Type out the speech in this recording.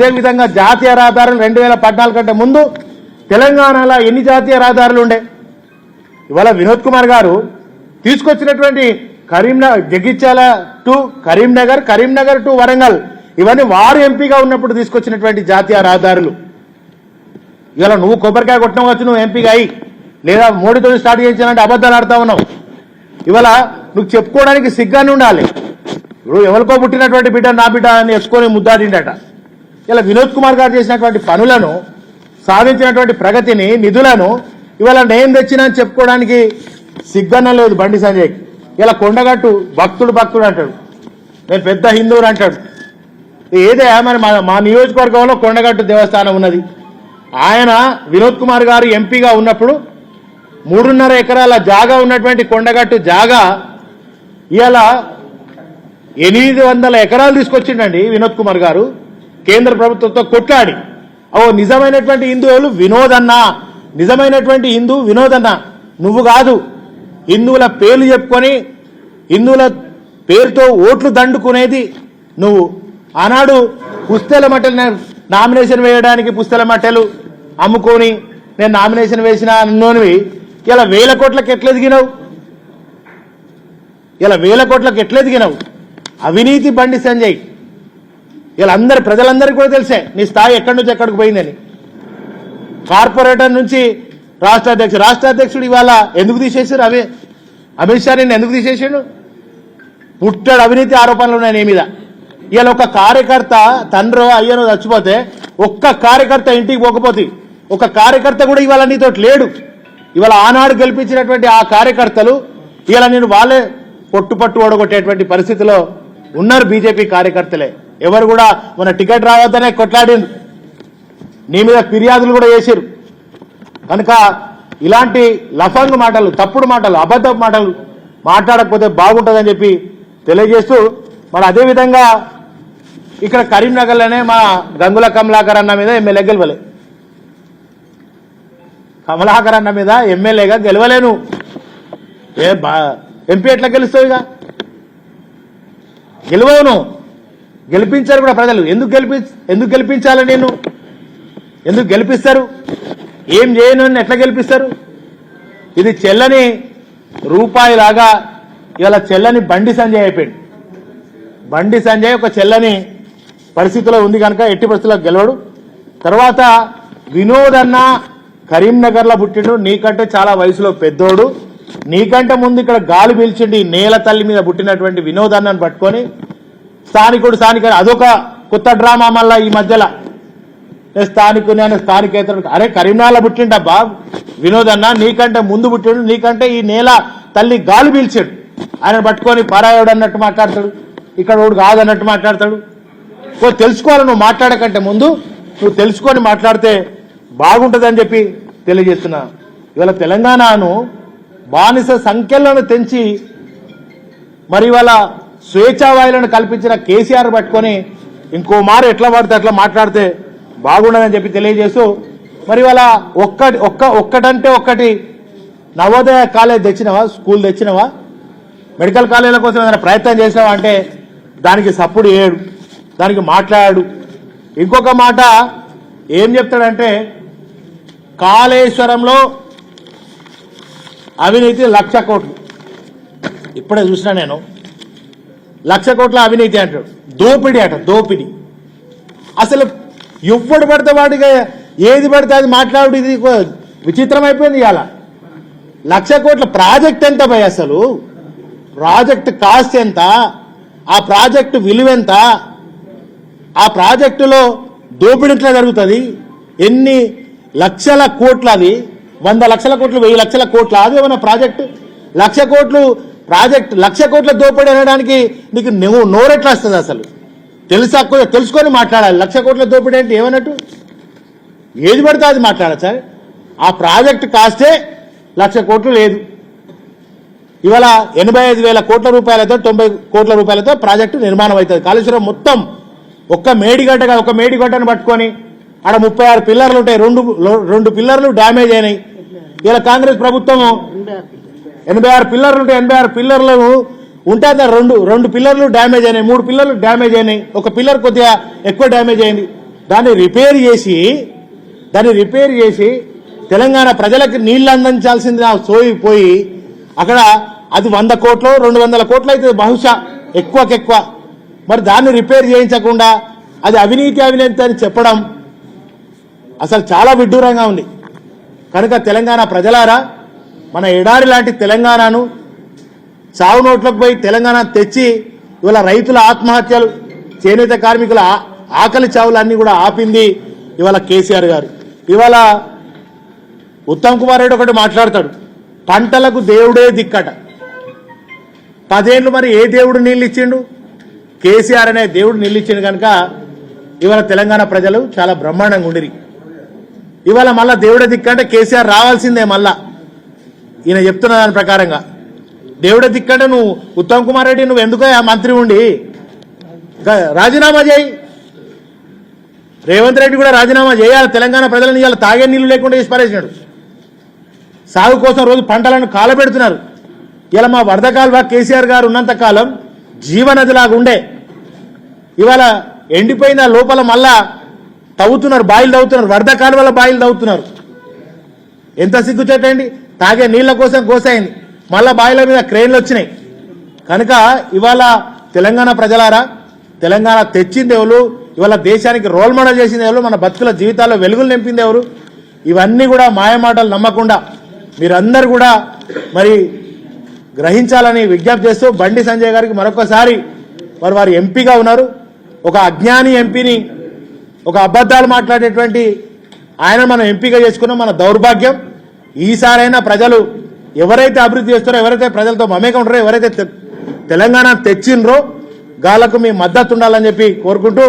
అదేవిధంగా జాతీయ రహదారులు రెండు వేల పద్నాలుగు కంటే ముందు తెలంగాణలో ఎన్ని జాతీయ రహదారులు ఉండే? ఇవాళ వినోద్ కుమార్ గారు తీసుకొచ్చినటువంటి కరీంనగర్ జగిత్యాల టు కరీంనగర్ కరీంనగర్ టు వరంగల్ ఇవన్నీ వారు ఎంపీగా ఉన్నప్పుడు తీసుకొచ్చినటువంటి జాతీయ రహదారులు. ఇవాళ నువ్వు కొబ్బరికాయ కొట్టినావు వచ్చి నువ్వు ఎంపీగా అయ్యి లేదా మోడీతో స్టార్ట్ చేయించాలంటే అబద్ధాలు ఆడుతా ఉన్నావు. ఇవాళ నువ్వు చెప్పుకోవడానికి సిగ్గానే ఉండాలి. ఇప్పుడు ఎవరికో పుట్టినటువంటి బిడ్డ నా బిడ్డ అని ఎత్తుకొని ముద్దాడిండట. ఇలా వినోద్ కుమార్ గారు చేసినటువంటి పనులను సాధించినటువంటి ప్రగతిని నిధులను ఇవాళ నేను తెచ్చినా అని చెప్పుకోవడానికి సిగ్గన్న లేదు బండి సంజయ్. ఇలా కొండగట్టు భక్తుడు భక్తుడు అంటాడు. నేను పెద్ద హిందువుని అంటాడు. ఏదే మరి మా మా నియోజకవర్గంలో కొండగట్టు దేవస్థానం ఉన్నది. ఆయన వినోద్ కుమార్ గారు ఎంపీగా ఉన్నప్పుడు మూడున్నర ఎకరాల జాగా ఉన్నటువంటి కొండగట్టు జాగా ఇలా ఎనిమిది వందల ఎకరాలు తీసుకొచ్చిండండి వినోద్ కుమార్ గారు. కేంద్ర ప్రభుత్వంతో కొట్లాడి. ఓ నిజమైనటువంటి హిందువులు వినోదన్నా. నిజమైనటువంటి హిందూ వినోదన్నా. నువ్వు కాదు. హిందువుల పేర్లు చెప్పుకొని హిందువుల పేరుతో ఓట్లు దండుకునేది నువ్వు. ఆనాడు పుస్తెల మట్టలు నేను నామినేషన్ వేయడానికి పుస్తెల మట్టెలు అమ్ముకొని నేను నామినేషన్ వేసిన అన్నోనివి. ఇలా వేల కోట్లకి ఎట్లా ఇలా వేల కోట్లకు ఎట్లా అవినీతి బండి సంజయ్. ఇలా అందరు ప్రజలందరికీ కూడా తెలిసే నీ స్థాయి ఎక్కడి నుంచి ఎక్కడికి పోయిందని. కార్పొరేటర్ నుంచి రాష్ట్ర అధ్యక్షుడు రాష్ట్ర అధ్యక్షుడు ఇవాళ ఎందుకు తీసేసారు అవే అమిత్ షా నిన్ను ఎందుకు తీసేసాడు పుట్టాడు అవినీతి ఆరోపణలు ఉన్నాయి నీ మీద. ఇవాళ ఒక కార్యకర్త తండ్రో అయ్యనో చచ్చిపోతే ఒక్క కార్యకర్త ఇంటికి పోకపోతే ఒక కార్యకర్త కూడా ఇవాళ నీతో లేడు. ఇవాళ ఆనాడు గెలిపించినటువంటి ఆ కార్యకర్తలు ఇవాళ నేను వాళ్ళే పొట్టు పట్టు ఓడగొట్టేటువంటి పరిస్థితిలో ఉన్నారు బీజేపీ కార్యకర్తలే. ఎవరు కూడా మన టికెట్ రావద్దనే కొట్లాడిండు నీ మీద ఫిర్యాదులు కూడా చేసిరు కనుక ఇలాంటి లఫంగ్ మాటలు తప్పుడు మాటలు అబద్ధ మాటలు మాట్లాడకపోతే బాగుంటుందని చెప్పి తెలియజేస్తూ మరి అదేవిధంగా ఇక్కడ కరీంనగర్లోనే మా గంగుల కమలాకర్ అన్న మీద ఎమ్మెల్యే గెలవలే. కమలాకర్ అన్న మీద ఎమ్మెల్యేగా గెలవలేను. ఏ బా ఎంపీ ఎట్లా గెలుస్తావు ఇక? గెలవను గెలిపించారు కూడా ప్రజలు. ఎందుకు గెలిపి ఎందుకు గెలిపించాలి నేను? ఎందుకు గెలిపిస్తారు? ఏం చేయను అని ఎట్లా గెలిపిస్తారు? ఇది చెల్లని రూపాయిలాగా ఇవాళ చెల్లని బండి సంజయ్ అయిపోయాడు. బండి సంజయ్ ఒక చెల్లని పరిస్థితిలో ఉంది కనుక ఎట్టి పరిస్థితుల్లో గెలవడు. తర్వాత వినోద్ అన్న కరీంనగర్లో పుట్టిండు. నీకంటే చాలా వయసులో పెద్దోడు. నీకంటే ముందు ఇక్కడ గాలి పీల్చిండి నేల తల్లి మీద పుట్టినటువంటి వినోద్ అన్నను పట్టుకొని స్థానికుడు స్థానిక అదొక కొత్త డ్రామా మళ్ళా ఈ మధ్యలో. స్థానికుని అని స్థానికేతరుడు అరే కరీంనగర్లో పుట్టిండబ్బా వినోద్ అన్న నీకంటే ముందు పుట్టిండు నీకంటే ఈ నేల తల్లి గాలి పీల్చాడు. ఆయన పట్టుకొని పరాయుడు అన్నట్టు మాట్లాడతాడు ఇక్కడ వాడు కాదన్నట్టు మాట్లాడతాడు. ఓ తెలుసుకోవాలి నువ్వు మాట్లాడకంటే ముందు. నువ్వు తెలుసుకొని మాట్లాడితే బాగుంటుందని చెప్పి తెలియజేస్తున్నా. ఇవాళ తెలంగాణను బానిస సంఖ్యలను తెంచి మరి ఇవాళ స్వేచ్ఛావాయులను కల్పించిన కేసీఆర్ పట్టుకొని ఇంకో మారు ఎట్లా పడితే అట్లా మాట్లాడితే బాగుండదని చెప్పి తెలియజేస్తూ మరి వాళ్ళ ఒక్కటి ఒక్క ఒక్కటంటే ఒక్కటి నవోదయ కాలేజ్ తెచ్చినవా? స్కూల్ తెచ్చినవా? మెడికల్ కాలేజీల కోసం ఏదైనా ప్రయత్నం చేసినావా అంటే దానికి సప్పుడు ఏడు దానికి మాట్లాడు. ఇంకొక మాట ఏం చెప్తాడంటే కాళేశ్వరంలో అవినీతి లక్ష కోట్లు. ఇప్పుడే చూసినా నేను. లక్ష కోట్ల అవినీతి అంటాడు దోపిడీ అట దోపిడీ. అసలు ఎవ్వడు పడితే వాడిగా ఏది పడితే అది మాట్లాడు ఇది విచిత్రం అయిపోయింది ఇవాళ. లక్ష కోట్ల ప్రాజెక్ట్ ఎంత భయ అసలు? ప్రాజెక్ట్ కాస్ట్ ఎంత? ఆ ప్రాజెక్టు విలువ ఎంత? ఆ ప్రాజెక్టులో దోపిడీ ఎట్లా జరుగుతుంది? ఎన్ని లక్షల కోట్ల అది వంద లక్షల కోట్లు వెయ్యి లక్షల కోట్లు? అది ఏమైనా ప్రాజెక్టు? లక్ష కోట్లు ప్రాజెక్ట్ లక్ష కోట్ల దోపిడీ అనడానికి నీకు నువ్వు నోరెట్లా వస్తుంది అసలు. తెలుసా? తెలుసుకొని మాట్లాడాలి. లక్ష కోట్ల దోపిడీ అంటే ఏమన్నట్టు? ఏది పడితే అది మాట్లాడాలి సార్. ఆ ప్రాజెక్ట్ కాస్టే లక్ష కోట్లు లేదు. ఇవాళ ఎనభై ఐదు వేల కోట్ల రూపాయలతో తొంభై కోట్ల రూపాయలతో ప్రాజెక్టు నిర్మాణం అవుతుంది. కాళేశ్వరం మొత్తం ఒక్క మేడిగడ్డగా ఒక మేడిగడ్డను పట్టుకొని ఆడ ముప్పై ఆరు పిల్లర్లు ఉంటాయి. రెండు రెండు పిల్లర్లు డ్యామేజ్ అయినాయి. ఇలా కాంగ్రెస్ ప్రభుత్వం ఎనభై ఆరు పిల్లర్లు ఉంటాయి ఎనభై ఆరు పిల్లర్లు ఉంటే అందులో రెండు రెండు పిల్లర్లు డ్యామేజ్ అయినాయి మూడు పిల్లర్లు డ్యామేజ్ అయినాయి. ఒక పిల్లర్ కొద్దిగా ఎక్కువ డ్యామేజ్ అయింది. దాన్ని రిపేర్ చేసి దాన్ని రిపేర్ చేసి తెలంగాణ ప్రజలకు నీళ్ళు అందించాల్సింది నాకు సోయిపోయి అక్కడ అది వంద కోట్లు రెండు వందల కోట్లు అయితే బహుశా ఎక్కువకెక్కువ. మరి దాన్ని రిపేర్ చేయించకుండా అది అవినీతి అవినీతి అని చెప్పడం అసలు చాలా విడ్డూరంగా ఉంది. కనుక తెలంగాణ ప్రజలారా మన ఎడారి లాంటి తెలంగాణను చావు నోట్లకు పోయి తెలంగాణ తెచ్చి ఇవాళ రైతుల ఆత్మహత్యలు చేనేత కార్మికుల ఆకలి ఆకలి చావులన్నీ కూడా ఆపింది ఇవాళ కేసీఆర్ గారు. ఇవాళ ఉత్తమ్ కుమార్ రెడ్డి ఒకటి మాట్లాడతాడు పంటలకు దేవుడే దిక్కట. పదేళ్ళు మరి ఏ దేవుడు నీళ్ళు ఇచ్చిండు? కేసీఆర్ అనే దేవుడు నీళ్ళు ఇచ్చిండు కనుక ఇవాళ తెలంగాణ ప్రజలు చాలా బ్రహ్మాండంగా ఉండిరి. ఇవాళ మళ్ళా దేవుడే దిక్కంటే కేసీఆర్ రావాల్సిందే మళ్ళా. ఈయన చెప్తున్న దాని ప్రకారంగా. దేవుడే దిక్కంటే నువ్వు ఉత్తమ్ కుమార్ రెడ్డి నువ్వు ఎందుకో ఆ మంత్రి ఉండి? రాజీనామా చేయి. రేవంత్ రెడ్డి కూడా రాజీనామా చేయాలి. తెలంగాణ ప్రజలను ఇవాళ తాగే నీళ్ళు లేకుండా చేసి పారేసినాడు. సాగు కోసం రోజు పంటలను కాలబెడుతున్నారు. ఇలా మా వరద కేసీఆర్ గారు ఉన్నంత కాలం జీవనదిలాగా ఉండే. ఇవాళ ఎండిపోయిన లోపల మళ్ళా తవ్వుతున్నారు బాయిలు తవ్వుతున్నారు వరద కాలువల బాయిలు తవ్వుతున్నారు. ఎంత సిగ్గుచేటండి? తాగే నీళ్ళ కోసం కోసైంది. మళ్ళా బాయిల మీద క్రెయిన్లు వచ్చినాయి. కనుక ఇవాళ తెలంగాణ ప్రజలారా తెలంగాణ తెచ్చింది ఎవరు? ఇవాళ దేశానికి రోల్ మోడల్ చేసింది ఎవరు? మన బతుకుల జీవితాల్లో వెలుగులు నింపింది ఎవరు? ఇవన్నీ కూడా మాయమాటలు నమ్మకుండా మీరందరూ కూడా మరి గ్రహించాలని విజ్ఞప్తి చేస్తూ బండి సంజయ్ గారికి మరొకసారి మరి వారు ఎంపీగా ఉన్నారు. ఒక అజ్ఞాని ఎంపీని ఒక అబద్ధాలు మాట్లాడేటువంటి ఆయన మనం ఎంపీగా చేసుకున్నాం. మన దౌర్భాగ్యం. ఈసారైనా ప్రజలు ఎవరైతే అభివృద్ధి చేస్తారో ఎవరైతే ప్రజలతో మమేకం ఉంటారో ఎవరైతే తె- తెలంగాణ తెచ్చిండ్రో గాలకు మీ మద్దతు ఉండాలని చెప్పి కోరుకుంటూ